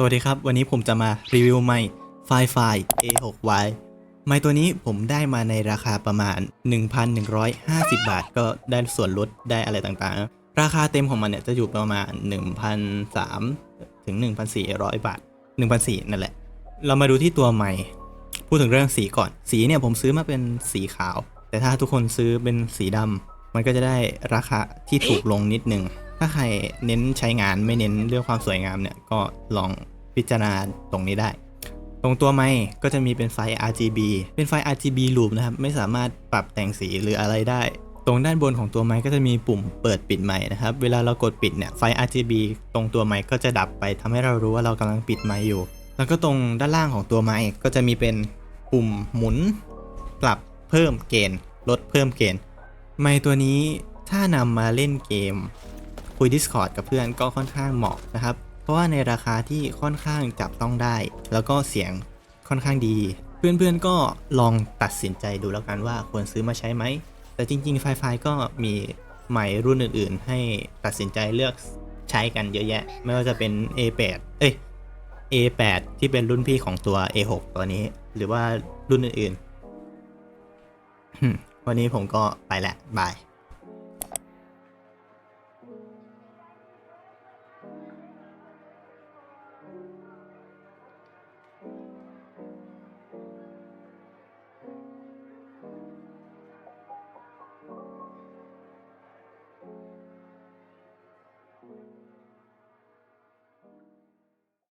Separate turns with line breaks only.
สวัสดีครับ วันนี้ผมจะมารีวิวไมค์ไฟไฟ A6Y ไมค์ตัวนี้ผมได้มาในราคาประมาณ 1,150 บาท ก็ได้ส่วนลดได้อะไรต่างๆ ราคาเต็มของมันเนี่ยจะอยู่ประมาณ 1,300ถึง 1,400 บาท 1,400 นั่นแหละ เรามาดูที่ตัวไมค์พูดถึงเรื่องสีก่อน สีเนี่ยผมซื้อมาเป็นสีขาว แต่ถ้าทุกคนซื้อเป็นสีดำมันก็จะได้ราคาที่ถูกลงนิดนึง ถ้าใครเน้นใช้งานไม่เน้นเรื่องความสวยงามเนี่ย ก็ลองพิจารณาตรงนี้ได้ ตรงตัวไม้ก็จะมีเป็นไฟ RGB เป็นไฟ RGB loop นะครับ ไม่สามารถปรับแต่งสีหรืออะไรได้ ตรงด้านบนของตัวไม้ก็จะมีปุ่มเปิดปิดไม้นะครับ เวลาเรากดปิดเนี่ยไฟ RGB ตรงตัวไม้ก็จะดับไปทำให้เรารู้ว่าเรากำลังปิดไม้อยู่ แล้วก็ตรงด้านล่างของตัวไม้ก็จะมีเป็นปุ่มหมุน ปรับเพิ่มเกณฑ์ ลดเพิ่มเกณฑ์ ไมค์ตัวนี้ถ้านำมาเล่นเกม คุย Discord กับเพื่อนก็ค่อนข้างเหมาะนะครับ เพราะว่าในราคาที่ค่อนข้างจับต้องได้ แล้วก็เสียงค่อนข้างดี เพื่อนๆก็ลองตัดสินใจดูแล้วกันว่าควรซื้อมาใช้ไหม แต่จริงๆไฟไฟก็มีใหม่รุ่นอื่นๆ ให้ตัดสินใจเลือกใช้กันเยอะแยะ ไม่ว่าจะเป็น A8 เอ้ย A8 ที่เป็นรุ่นพี่ของตัว A6 ตัวนี้ หรือว่ารุ่นอื่นๆ วันนี้ผมก็ไปแหละบาย